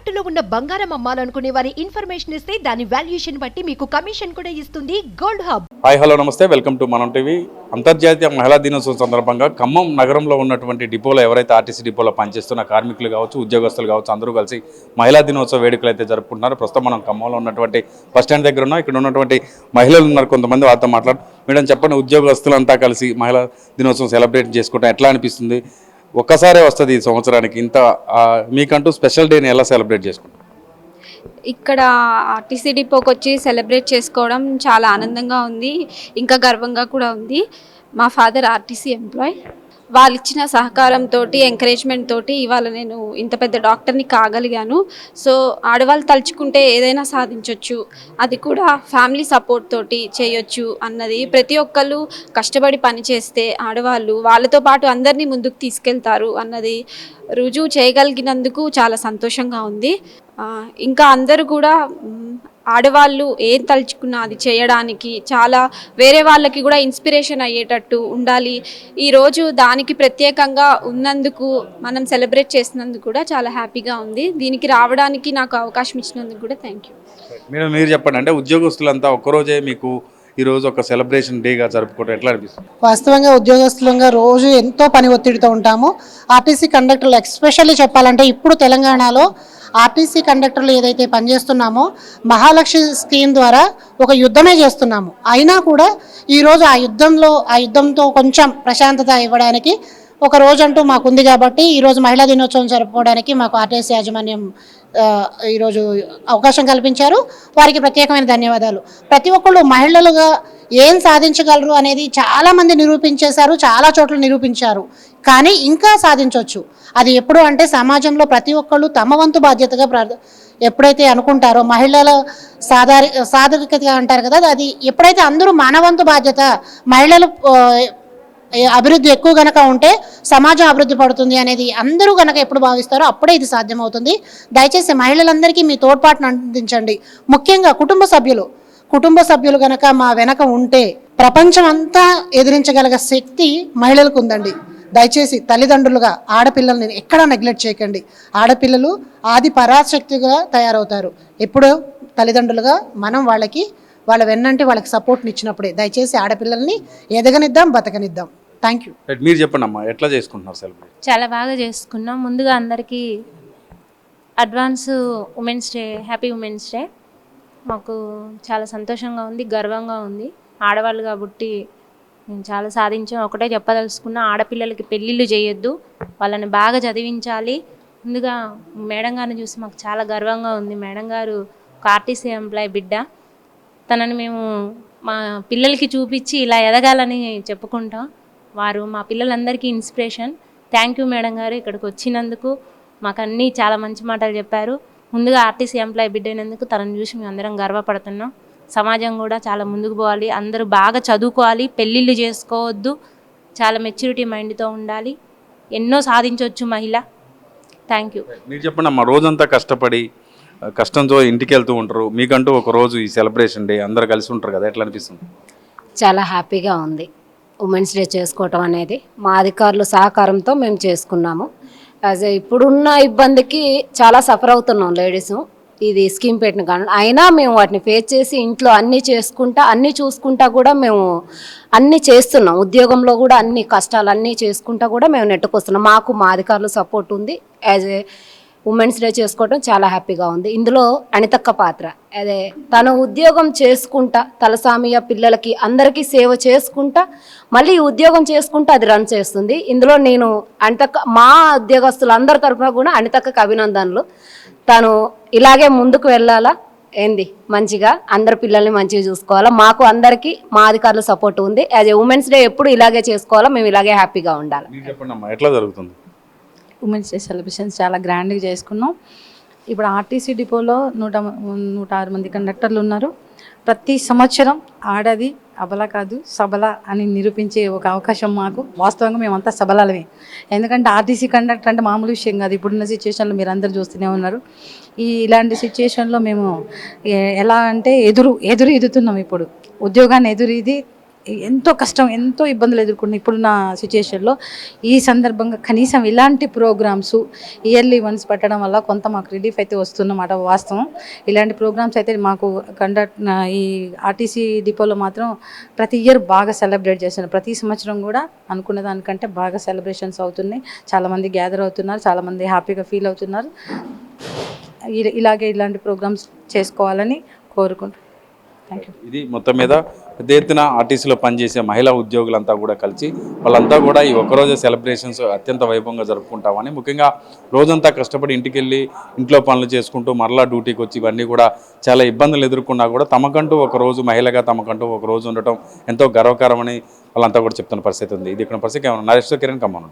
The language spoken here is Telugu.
తాకట్టులో ఉన్న బంగారం అమ్మాలనుకునే వారి ఇన్ఫర్మేషన్ ఇస్తే దాని వాల్యుయేషన్ బట్టి మీకు కమిషన్ కూడా ఇస్తుంది గోల్డ్ హబ్. హాయ్ హలో నమస్తే. Welcome to Manam TV. అంతర్జాతీయ మహిళా దినోత్సవం సందర్భంగా ఖమ్మం నగరంలో ఉన్నటువంటి డిపోలో ఎవరైతే ఆర్టీసీ డిపోలో పనిచేస్తున్న కార్మికులు కావచ్చు ఉద్యోగస్తులు కావచ్చు అందరూ కలిసి మహిళా దినోత్సవ వేడుకలు అయితే జరుపుకుంటున్నారు. ప్రస్తుతం మనం ఖమ్మంలో ఉన్నటువంటి బస్ స్టాండ్ దగ్గర ఉన్నాం. ఇక్కడ ఉన్నటువంటి మహిళలు ఉన్నారు కొంతమంది వాళ్ళతో మాట్లాడు మేడం చెప్పండి ఉద్యోగస్తులంతా కలిసి మహిళా దినోత్సవం సెలబ్రేట్ చేసుకుంటాం ఎట్లా అనిపిస్తుంది? ఒక్కసారే వస్తుంది ఈ సంవత్సరానికి. ఇంత మీకంటూ స్పెషల్ డేని ఎలా సెలబ్రేట్ చేసుకుంటారు? ఇక్కడ ఆర్టీసీ డిపోకి వచ్చి సెలబ్రేట్ చేసుకోవడం చాలా ఆనందంగా ఉంది. ఇంకా గర్వంగా కూడా ఉంది. మా ఫాదర్ ఆర్టీసీ ఎంప్లాయ్. వాళ్ళు ఇచ్చిన సహకారంతో ఎంకరేజ్మెంట్ తోటి ఇవాళ నేను ఇంత పెద్ద డాక్టర్ని కాగలిగాను. సో ఆడవాళ్ళు తలుచుకుంటే ఏదైనా సాధించవచ్చు అది కూడా ఫ్యామిలీ సపోర్ట్ తోటి చేయొచ్చు అన్నది ప్రతి ఒక్కళ్ళు కష్టపడి పని చేస్తే ఆడవాళ్ళు వాళ్ళతో పాటు అందరినీ ముందుకు తీసుకెళ్తారు అన్నది రుజువు చేయగలిగినందుకు చాలా సంతోషంగా ఉంది. ఇంకా అందరూ కూడా ఆడవాళ్ళు ఏం తలుచుకున్నా అది చేయడానికి చాలా వేరే వాళ్ళకి కూడా ఇన్స్పిరేషన్ అయ్యేటట్టు ఉండాలి. ఈరోజు దానికి ప్రత్యేకంగా ఉన్నందుకు మనం సెలబ్రేట్ చేసినందుకు కూడా చాలా హ్యాపీగా ఉంది. దీనికి రావడానికి నాకు అవకాశం ఇచ్చినందుకు కూడా థ్యాంక్ యూ. మేడం మీరు చెప్పండి. అంటే ఉద్యోగస్తులంతా ఒక్కరోజే మీకు ఈరోజు ఒక సెలబ్రేషన్ డేగా జరుపుకోవడం ఎట్లా అనిపిస్తుంది? వాస్తవంగా ఉద్యోగస్తులంగా రోజు ఎంతో పని ఒత్తిడితో ఉంటాము. ఆర్టీసీ కండక్టర్లు ఎక్స్పెషల్లీ చెప్పాలంటే ఇప్పుడు తెలంగాణలో ఆర్టీసీ కండక్టర్లు ఏదైతే పనిచేస్తున్నామో మహాలక్ష్మి స్కీమ్ ద్వారా ఒక యుద్ధమే చేస్తున్నాము. అయినా కూడా ఈరోజు ఆ యుద్ధంలో ఆ యుద్ధంతో కొంచెం ప్రశాంతత ఇవ్వడానికి ఒక రోజు అంటూ మాకుంది కాబట్టి ఈరోజు మహిళా దినోత్సవం జరుపుకోవడానికి మాకు ఆర్టీఎస్ యాజమాన్యం ఈరోజు అవకాశం కల్పించారు. వారికి ప్రత్యేకమైన ధన్యవాదాలు. ప్రతి ఒక్కళ్ళు మహిళలుగా ఏం సాధించగలరు అనేది చాలామంది నిరూపించేశారు చాలా చోట్ల నిరూపించారు. కానీ ఇంకా సాధించవచ్చు అది ఎప్పుడు అంటే సమాజంలో ప్రతి ఒక్కళ్ళు తమ వంతు బాధ్యతగా ప్ర ఎప్పుడైతే అనుకుంటారో మహిళల సాధారి సాధకత అంటారు కదా అది ఎప్పుడైతే అందరూ మానవంతు బాధ్యత మహిళలు అభివృద్ధి ఎక్కువ గనక ఉంటే సమాజం అభివృద్ధి పడుతుంది అనేది అందరూ గనక ఎప్పుడు భావిస్తారో అప్పుడే ఇది సాధ్యమవుతుంది. దయచేసి మహిళలందరికీ మీ తోడ్పాటును అందించండి. ముఖ్యంగా కుటుంబ సభ్యులు. కుటుంబ సభ్యులు గనక మా వెనక ఉంటే ప్రపంచం అంతా ఎదిరించగలిగే శక్తి మహిళలకు ఉందండి. దయచేసి తల్లిదండ్రులుగా ఆడపిల్లల్ని ఎక్కడా నెగ్లెక్ట్ చేయకండి. ఆడపిల్లలు ఆది పరాశక్తిగా తయారవుతారు. ఎప్పుడు తల్లిదండ్రులుగా మనం వాళ్ళకి వాళ్ళ వెన్నంటి వాళ్ళకి సపోర్ట్ని ఇచ్చినప్పుడే దయచేసి ఆడపిల్లల్ని ఎదగనిద్దాం బతకనిద్దాం. Thank you. మీరు చెప్పండి అమ్మా ఎట్లా చేసుకుంటున్నారు సెలబ్రేట్? చాలా బాగా చేసుకున్నాం. ముందుగా అందరికీ advance women's day happy women's day. మాకు చాలా సంతోషంగా ఉంది గర్వంగా ఉంది. ఆడవాళ్ళు కాబట్టి మేము చాలా సాధించాం. ఒకటే చెప్పదలుచుకున్న ఆడపిల్లలకి పెళ్ళిళ్ళు చేయొద్దు వాళ్ళని బాగా చదివించాలి. ముందుగా మేడం గారిని చూసి మాకు చాలా గర్వంగా ఉంది. మేడం గారు ఒక ఆర్టీసీ ఎంప్లాయ్ బిడ్డ. తనని మేము మా పిల్లలకి చూపించి ఇలా ఎదగాలని చెప్పుకుంటాం. వారు మా పిల్లలందరికీ ఇన్స్పిరేషన్. థ్యాంక్ యూ మేడం గారు ఇక్కడికి వచ్చినందుకు. మాకు అన్నీ చాలా మంచి మాటలు చెప్పారు. ముందుగా ఆర్టీసీ ఎంప్లాయ్ బిడ్డ అయినందుకు తనని చూసి మేము అందరం గర్వపడుతున్నాం. సమాజం కూడా చాలా ముందుకు పోవాలి. అందరూ బాగా చదువుకోవాలి. పెళ్ళిళ్ళు చేసుకోవద్దు. చాలా మెచ్యూరిటీ మైండ్తో ఉండాలి. ఎన్నో సాధించవచ్చు మహిళ. థ్యాంక్ యూ మీరు చెప్పండి అమ్మా రోజంతా కష్టపడి కష్టంతో ఇంటికి వెళ్తూ ఉంటారు. మీకంటూ ఒక రోజు ఈ సెలబ్రేషన్ డే అందరు కలిసి ఉంటారు కదా ఎట్లా అనిపిస్తుంది? చాలా హ్యాపీగా ఉంది. ఉమెన్స్ డే చేసుకోవటం అనేది మా అధికారుల సహకారంతో మేము చేసుకున్నాము. యాజ్ ఇప్పుడున్న ఇబ్బందికి చాలా సఫర్ అవుతున్నాం లేడీస్ ఇది స్కీమ్ పెట్టిన కానీ అయినా మేము వాటిని ఫేస్ చేసి ఇంట్లో అన్నీ చేసుకుంటా అన్నీ చూసుకుంటా కూడా మేము అన్నీ చేస్తున్నాం. ఉద్యోగంలో కూడా అన్ని కష్టాలు అన్నీ చేసుకుంటా కూడా మేము నెట్టుకొస్తున్నాం. మాకు మా అధికారులు సపోర్ట్ ఉంది. యాజ్ ఏ ఉమెన్స్ డే చేసుకోవడం చాలా హ్యాపీగా ఉంది. ఇందులో అనితక్క పాత్ర. అదే తను ఉద్యోగం చేసుకుంటా తలసామియ పిల్లలకి అందరికీ సేవ చేసుకుంటా మళ్ళీ ఉద్యోగం చేసుకుంటా అది రన్ చేస్తుంది. ఇందులో నేను అనితక్క మా ఉద్యోగస్తులు అందరి తరఫున కూడా అనితక్కకి అభినందనలు. తను ఇలాగే ముందుకు వెళ్ళాలా? ఏంది? మంచిగా అందరి పిల్లల్ని మంచిగా చూసుకోవాలా? మాకు అందరికీ మా అధికారుల సపోర్ట్ ఉంది. యాజ్ ఏ ఉమెన్స్ డే ఎప్పుడు ఇలాగే చేసుకోవాలా? మేము ఇలాగే హ్యాపీగా ఉండాలి? ఎట్లా జరుగుతుంది? ఉమెన్స్ డే సెలబ్రేషన్స్ చాలా గ్రాండ్గా చేసుకున్నాం. ఇప్పుడు ఆర్టీసీ డిపోలో నూట నూట ఆరు మంది కండక్టర్లు ఉన్నారు. ప్రతి సంవత్సరం ఆడది అబల కాదు సబల అని నిరూపించే ఒక అవకాశం మాకు. వాస్తవంగా మేమంతా సబలాలమే. ఎందుకంటే ఆర్టీసీ కండక్టర్ అంటే మామూలు విషయం కాదు. ఇప్పుడున్న సిచ్యువేషన్లో మీరు అందరు చూస్తూనే ఉన్నారు. ఈ ఇలాంటి సిచ్యువేషన్లో మేము ఎలా అంటే ఎదురు ఎదురు ఎదుతున్నాం ఇప్పుడు. ఉద్యోగాన్ని ఎదురు ఇది ఎంతో కష్టం ఎంతో ఇబ్బందులు ఎదుర్కొన్న ఇప్పుడున్న సిచ్యుయేషన్లో ఈ సందర్భంగా కనీసం ఇలాంటి ప్రోగ్రామ్స్ ఇయర్లీ వన్స్ పెట్టడం వల్ల కొంత మాకు రిలీఫ్ అయితే వస్తున్నమాట వాస్తవం. ఇలాంటి ప్రోగ్రామ్స్ అయితే మాకు కండక్ట్ ఈ ఆర్టీసీ డిపోలో మాత్రం ప్రతి ఇయర్ బాగా సెలబ్రేట్ చేస్తున్నారు. ప్రతి సంవత్సరం కూడా అనుకున్న దానికంటే బాగా సెలబ్రేషన్స్ అవుతున్నాయి. చాలామంది గ్యాదర్ అవుతున్నారు చాలామంది హ్యాపీగా ఫీల్ అవుతున్నారు. ఇ- ఇలాగే ఇలాంటి ప్రోగ్రామ్స్ చేసుకోవాలని కోరుకుంటున్నాను ఇది మొత్తం మీద పెద్ద ఎత్తున ఆర్టీసీలో పనిచేసే మహిళా ఉద్యోగులంతా కూడా కలిసి వాళ్ళంతా కూడా ఈ ఒక్కరోజు సెలబ్రేషన్స్ అత్యంత వైభవంగా జరుపుకుంటామని ముఖ్యంగా రోజంతా కష్టపడి ఇంటికి వెళ్ళి ఇంట్లో పనులు చేసుకుంటూ మరలా డ్యూటీకి వచ్చి ఇవన్నీ కూడా చాలా ఇబ్బందులు ఎదుర్కొన్నా కూడా తమకంటూ ఒక రోజు మహిళగా తమకంటూ ఒక రోజు ఉండటం ఎంతో గర్వకారమని వాళ్ళంతా కూడా చెప్తున్న పరిస్థితి ఉంది. ఇది ఇక్కడ పరిస్థితి. నరేష్ కిరణ్ కమ్మన్